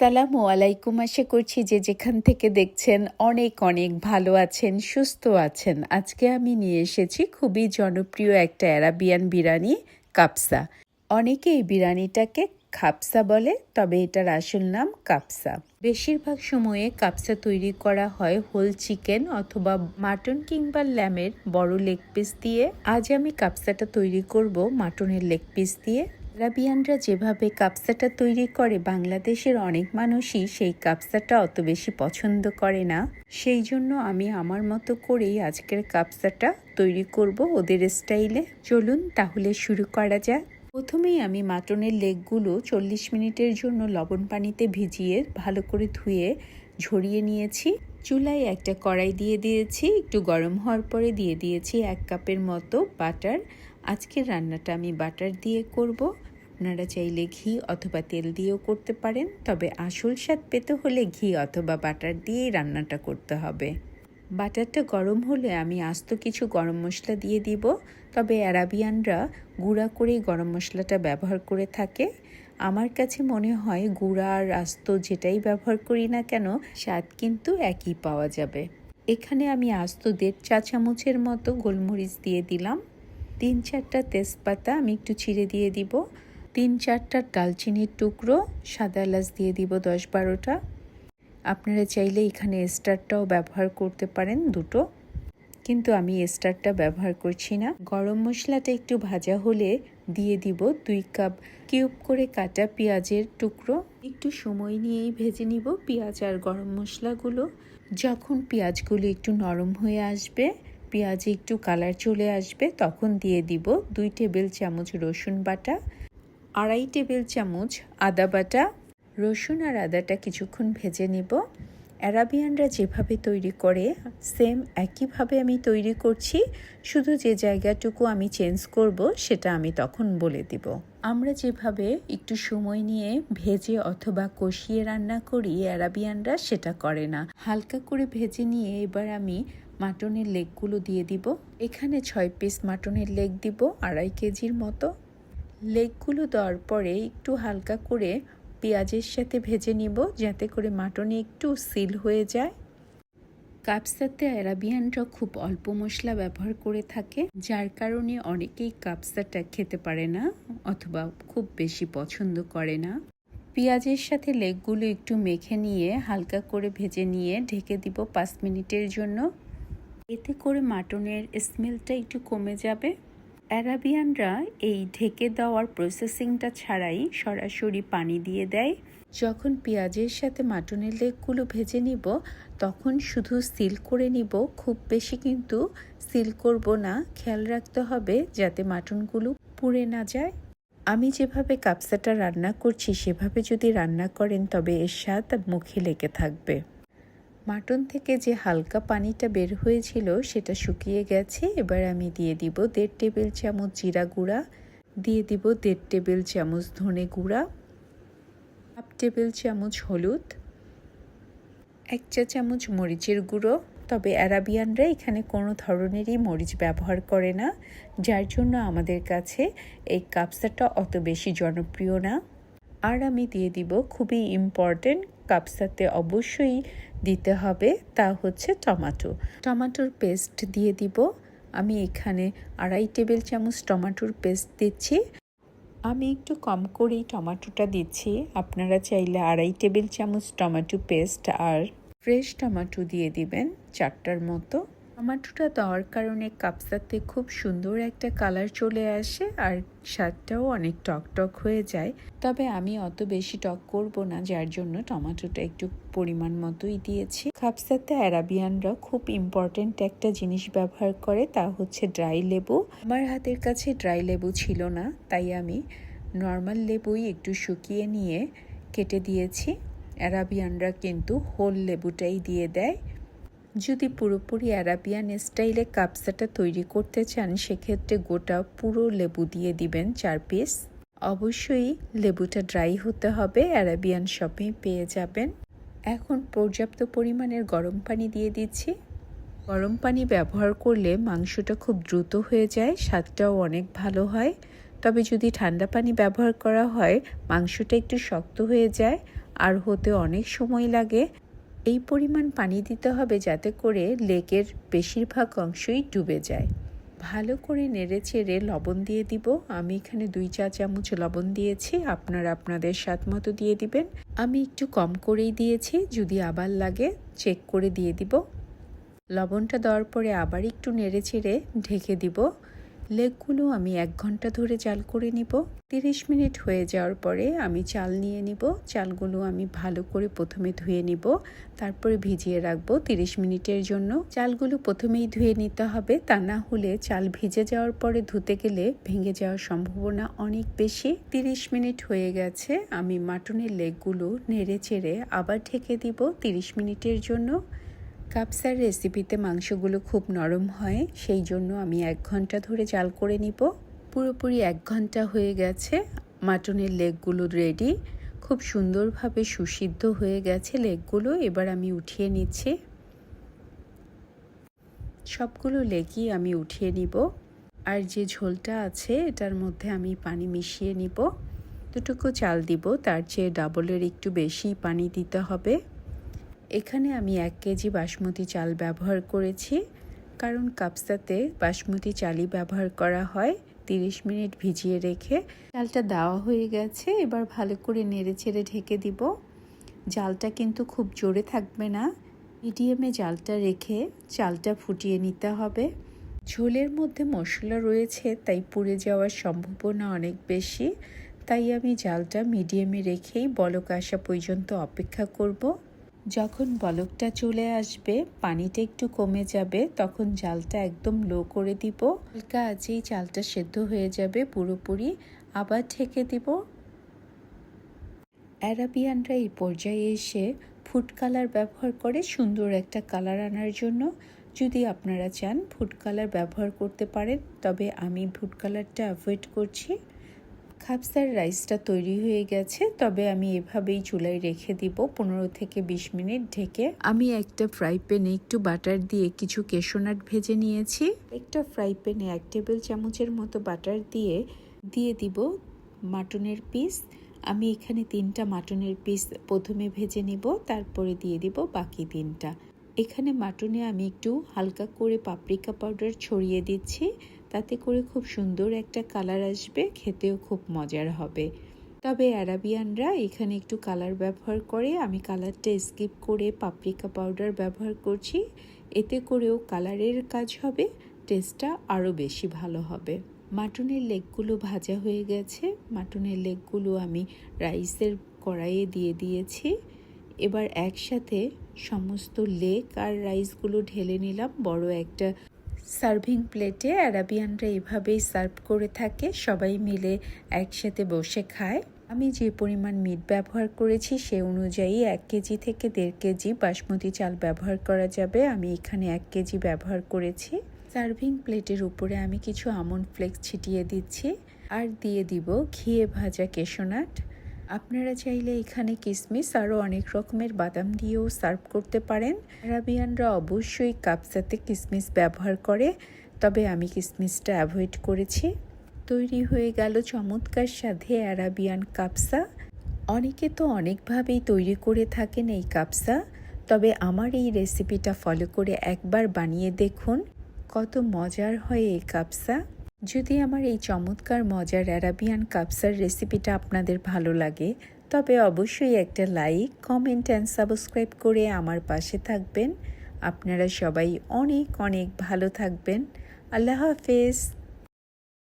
আসসালামু আলাইকুম। আশা করছি যে যেখান থেকে দেখছেন অনেক অনেক ভালো আছেন, সুস্থ আছেন। আজকে আমি নিয়ে এসেছি খুবই জনপ্রিয় একটা অ্যারাবিয়ান বিরিয়ানি, কাপসা। অনেকে এই বিরিয়ানিটাকে খাপসা বলে, তবে এটার আসল নাম কাপসা। বেশিরভাগ সময়ে কাপসা তৈরি করা হয় হোল চিকেন অথবা মাটন কিংবা ল্যামের বড় লেগ পিস দিয়ে। আজ আমি কাপসাটা তৈরি করব মাটনের লেগ পিস দিয়ে। আরাবিয়ানরা যেভাবে কাপসাটা তৈরি করে, বাংলাদেশের অনেক মানুষই সেই কাপসাটা অত বেশি পছন্দ করে না। সেই জন্য আমি আমার মতো করেই আজকের কাপসাটা তৈরি করব ওদের স্টাইলে। চলুন তাহলে শুরু করা যাক। প্রথমেই আমি মাটনের লেগগুলো চল্লিশ মিনিটের জন্য লবণ পানিতে ভিজিয়ে ভালো করে ধুয়ে ঝরিয়ে নিয়েছি। চুলায় একটা কড়াই দিয়ে দিয়েছি, একটু গরম হওয়ার পরে দিয়ে দিয়েছি এক কাপের মতো বাটার। আজকের রান্নাটা আমি বাটার দিয়ে করব। আপনারা চাইলে ঘি অথবা তেল দিয়েও করতে পারেন, তবে আসল স্বাদ পেতে হলে ঘি অথবা বাটার দিয়েই রান্নাটা করতে হবে। বাটারটা গরম হলে আমি আস্ত কিছু গরম মশলা দিয়ে দিব, তবে অ্যারাবিয়ানরা গুঁড়া করেই গরম মশলাটা ব্যবহার করে থাকে। আমার কাছে মনে হয় গুঁড়া আর আস্ত যেটাই ব্যবহার করি না কেন, স্বাদ কিন্তু একই পাওয়া যাবে। এখানে আমি আস্ত দেড় চা চামচের মতো গোলমরিচ দিয়ে দিলাম। তিন চারটা তেজপাতা আমি একটু ছিঁড়ে দিয়ে দিব। তিন চারটা ডালচিনির টুকরো, সাদা এলাচ দিয়ে দিব দশ বারোটা। আপনারা চাইলে এখানে স্টারটাও ব্যবহার করতে পারেন দুটো। কিন্তু আমি স্টারটা ব্যবহার করছি না। গরম মশলাটা একটু ভাজা হলে দিয়ে দিব দুই কাপ কিউব করে কাটা পেঁয়াজের টুকরো। একটু সময় নিয়েই ভেজে নিব পেঁয়াজ আর গরম মশলাগুলো। যখন পেঁয়াজগুলো একটু নরম হয়ে আসবে, পেঁয়াজে একটু কালার চলে আসবে, তখন দিয়ে দিব দুই টেবিল চামচ রসুন বাটা। আড়াই টেবিল চামচ আদা বাটা, রসুন আর আদাটা কিছুক্ষণ ভেজে নেব। অ্যারাবিয়ানরা যেভাবে তৈরি করে, সেম একইভাবে আমি তৈরি করছি। শুধু যে জায়গাটুকু আমি চেঞ্জ করব, সেটা আমি তখন বলে দিব। আমরা যেভাবে একটু সময় নিয়ে ভেজে অথবা কষিয়ে রান্না করি, অ্যারাবিয়ানরা সেটা করে না। হালকা করে ভেজে নিয়ে এবার আমি মাটনের লেগগুলো দিয়ে দিব। এখানে ছয় পিস মাটনের লেগ দিব, আড়াই কেজির মতো। লেগগুলো দেওয়ার পরে একটু হালকা করে পেঁয়াজের সাথে ভেজে নিব, যাতে করে মাটনে একটু সিল হয়ে যায়। কাপসাতে অ্যারাবিয়ানরা খুব অল্প মশলা ব্যবহার করে থাকে, যার কারণে অনেকেই কাপসাটা খেতে পারে না অথবা খুব বেশি পছন্দ করে না। পেঁয়াজের সাথে লেগগুলো একটু মেখে নিয়ে হালকা করে ভেজে নিয়ে ঢেকে দিব পাঁচ মিনিটের জন্য। এতে করে মাটনের স্মেলটা একটু কমে যাবে। অ্যারাবিয়ানরা এই ঢেকে দেওয়ার প্রসেসিংটা ছাড়াই সরাসরি পানি দিয়ে দেয়। যখন পেঁয়াজের সাথে মাটনের লেগগুলো ভেজে নিব, তখন শুধু সিল করে নিব। খুব বেশি কিন্তু সিল করব না। খেয়াল রাখতে হবে যাতে মাটনগুলো পুড়ে না যায়। আমি যেভাবে কাপসাটা রান্না করছি, সেভাবে যদি রান্না করেন, তবে এর স্বাদ মুখে লেগে থাকবে। মাটন থেকে যে হালকা পানিটা বের হয়েছিল সেটা শুকিয়ে গেছে। এবার আমি দিয়ে দিব দেড় টেবিল চামচ জিরা গুঁড়া, দিয়ে দিব দেড় টেবিল চামচ ধনে গুঁড়া, হাফ টেবিল চামচ হলুদ, এক চা চামচ মরিচের গুঁড়ো। তবে অ্যারাবিয়ানরা এখানে কোনো ধরনেরই মরিচ ব্যবহার করে না, যার জন্য আমাদের কাছে এই কাপসাটা অত বেশি জনপ্রিয় না। আর আমি দিয়ে দিব খুবই ইম্পর্টেন্ট কাপসাতে অবশ্যই দিতে হবে, তা হচ্ছে টমাটো। টমাটোর পেস্ট দিয়ে দিব। আমি এখানে আড়াই টেবিল চামচ টমাটোর পেস্ট দিচ্ছি। আমি একটু কম করেই টমাটোটা দিচ্ছি। আপনারা চাইলে আড়াই টেবিল চামচ টমাটো পেস্ট আর ফ্রেশ টমাটো দিয়ে দিবেন চারটার মতো। টমাটোটা দেওয়ার কারণে কাপসাতে খুব সুন্দর একটা কালার চলে আসে আর স্বাদটাও অনেক টক টক হয়ে যায়। তবে আমি অত বেশি টক করব না, যার জন্য টমাটোটা একটু পরিমাণ মতোই দিয়েছি। কাপসাতে অ্যারাবিয়ানরা খুব ইম্পর্টেন্ট একটা জিনিস ব্যবহার করে, তা হচ্ছে ড্রাই লেবু। আমার হাতের কাছে ড্রাই লেবু ছিল না, তাই আমি নর্মাল লেবুই একটু শুকিয়ে নিয়ে কেটে দিয়েছি। অ্যারাবিয়ানরা কিন্তু হোল লেবুটাই দিয়ে দেয়। যদি পুরোপুরি অ্যারাবিয়ান স্টাইলে কাপসাটা তৈরি করতে চান, সেক্ষেত্রে গোটা পুরো লেবু দিয়ে দিবেন চার পিস। অবশ্যই লেবুটা ড্রাই হতে হবে, অ্যারাবিয়ান শপে পেয়ে যাবেন। এখন পর্যাপ্ত পরিমাণের গরম পানি দিয়ে দিচ্ছি। গরম পানি ব্যবহার করলে মাংসটা খুব দ্রুত হয়ে যায়, স্বাদটাও অনেক ভালো হয়। তবে যদি ঠান্ডা পানি ব্যবহার করা হয়, মাংসটা একটু শক্ত হয়ে যায়, আর হতে অনেক সময় লাগে। এই পরিমাণ পানি দিতে হবে যাতে করে লেকের বেশিরভাগ অংশই ডুবে যায়। ভালো করে নেড়ে চেড়ে লবণ দিয়ে দিব। আমি এখানে দুই চা চামচ লবণ দিয়েছি। আপনারা আপনাদের স্বাদ মতো দিয়ে দিবেন। আমি একটু কম করেই দিয়েছি। যদি আবার লাগে চেক করে দিয়ে দিব। লবণটা দেওয়ার পরে আবার একটু নেড়ে চেড়ে ঢেকে দিব। লেগগুলো আমি এক ঘণ্টা ধরে জাল করে নিব। তিরিশ মিনিট হয়ে যাওয়ার পরে আমি চাল নিয়ে নিব। চালগুলো আমি ভালো করে প্রথমে ধুয়ে নিব। তারপরে ভিজিয়ে রাখব তিরিশ মিনিটের জন্য। চালগুলো প্রথমেই ধুয়ে নিতে হবে। তা না হলে চাল ভিজে যাওয়ার পরে ধুতে গেলে ভেঙে যাওয়ার সম্ভাবনা অনেক বেশি। তিরিশ মিনিট হয়ে গেছে। আমি মাটনের লেগগুলো নেড়ে চেড়ে আবার ঢেকে দিব তিরিশ মিনিটের জন্য। কাপসার রেসিপিতে মাংসগুলো খুব নরম হয়, সেই জন্য আমি এক ঘণ্টা ধরে জাল করে নিব। পুরোপুরি এক ঘণ্টা হয়ে গেছে, মাটনের লেগগুলো রেডি খুব সুন্দরভাবে সুসিদ্ধ হয়ে গেছে লেগগুলো, এবার আমি উঠিয়ে নিচ্ছি। সবগুলো লেগই আমি উঠিয়ে নিব। আর যে ঝোলটা আছে, এটার মধ্যে আমি পানি মিশিয়ে নিব। দুটুকু চাল দিব, তার চেয়ে ডাবলের একটু বেশি পানি দিতে হবে। এখানে আমি এক কেজি বাসমতি চাল ব্যবহার করেছি, কারণ কাপসাতে বাসমতি চালই ব্যবহার করা হয়। তিরিশ মিনিট ভিজিয়ে রেখে চালটা দেওয়া হয়ে গেছে, এবার ভালো করে নেড়ে ছেড়ে ঢেকে দিব। জালটা কিন্তু খুব জোরে থাকবে না। মিডিয়ামে জালটা রেখে চালটা ফুটিয়ে নিতে হবে। ঝোলের মধ্যে মশলা রয়েছে, তাই পুড়ে যাওয়ার সম্ভাবনা অনেক বেশি। তাই আমি জালটা মিডিয়ামে রেখেই বলক আসা পর্যন্ত অপেক্ষা করব। যখন বলকটা চলে আসবে, পানিটা একটু কমে যাবে, তখন জালটা একদম লো করে দিব। হালকা আজেই চালটা সেদ্ধ হয়ে যাবে পুরোপুরি। আবার ঢেকে দিব। অ্যারাবিয়ানরা এই পর্যায়ে এসে ফুড কালার ব্যবহার করে সুন্দর একটা কালার আনার জন্য। যদি আপনারা চান ফুড কালার ব্যবহার করতে পারেন, তবে আমি ফুড কালারটা অ্যাভয়েড করছি। খাপসার রাইসটা তৈরি হয়ে গেছে, তবে আমি এভাবেই চুলায় রেখে দিব পনেরো থেকে বিশ মিনিট ঢেকে। আমি একটা ফ্রাই প্যানে একটু বাটার দিয়ে কিছু কেশোনাট ভেজে নিয়েছি। একটা ফ্রাই প্যানে এক টেবিল চামচের মতো বাটার দিয়ে দিয়ে দিব মাটনের পিস। আমি এখানে তিনটা মাটনের পিস প্রথমে ভেজে নিব, তারপরে দিয়ে দিব বাকি তিনটা। এখানে মাটনে আমি একটু হালকা করে পাপরিকা পাউডার ছড়িয়ে দিচ্ছি। তাতে করে খুব সুন্দর একটা কালার আসবে, খেতেও খুব মজার হবে। তবে অ্যারাবিয়ানরা এখানে একটু কালার ব্যবহার করে, আমি কালারটা স্কিপ করে পাপরিকা পাউডার ব্যবহার করছি। এতে করেও কালারের কাজ হবে টেস্টটা আরও বেশি ভালো হবে। মাটনের লেগগুলো ভাজা হয়ে গেছে, মাটনের লেগগুলো আমি রাইসের কড়াইয়ে দিয়ে দিয়েছি। এবার একসাথে সমস্ত লেক আর রাইসগুলো ঢেলে নিলাম, বড় একটা সার্ভিং প্লেটে অ্যারাবিয়ানরা এভাবেই সার্ভ করে থাকে। সবাই মিলে একসাথে বসে খায়। আমি যে পরিমাণ মিট ব্যবহার করেছি সে অনুযায়ী এক কেজি থেকে দেড় কেজি বাসমতি চাল ব্যবহার করা যাবে। আমি এখানে এক কেজি ব্যবহার করেছি। সার্ভিং প্লেটের উপরে আমি কিছু আমন্ড ফ্লেক্স ছিটিয়ে দিচ্ছি। আর দিয়ে দিব ঘিয়ে ভাজা কেশোনাট। আপনারা চাইলে এখানে কিসমিস আরও অনেক রকমের বাদাম দিয়েও সার্ভ করতে পারেন। অ্যারাবিয়ানরা অবশ্যই কাপসাতে কিসমিস ব্যবহার করে, তবে আমি কিসমিসটা অ্যাভয়েড করেছি। তৈরি হয়ে গেল চমৎকার সাথে অ্যারাবিয়ান কাপসা। অনেকে তো অনেকভাবেই তৈরি করে থাকেন এই কাপসা, তবে আমার এই রেসিপিটা ফলো করে একবার বানিয়ে দেখুন কত মজার হয় এই কাপসা। যদি আমার এই চমৎকার, মজার অ্যারাবিয়ান কাপসার রেসিপিটা আপনাদের ভালো লাগে, তবে অবশ্যই একটা লাইক, কমেন্ট অ্যান্ড সাবস্ক্রাইব করে আমার পাশে থাকবেন। আপনারা সবাই অনেক অনেক ভালো থাকবেন। আল্লাহ হাফেজ।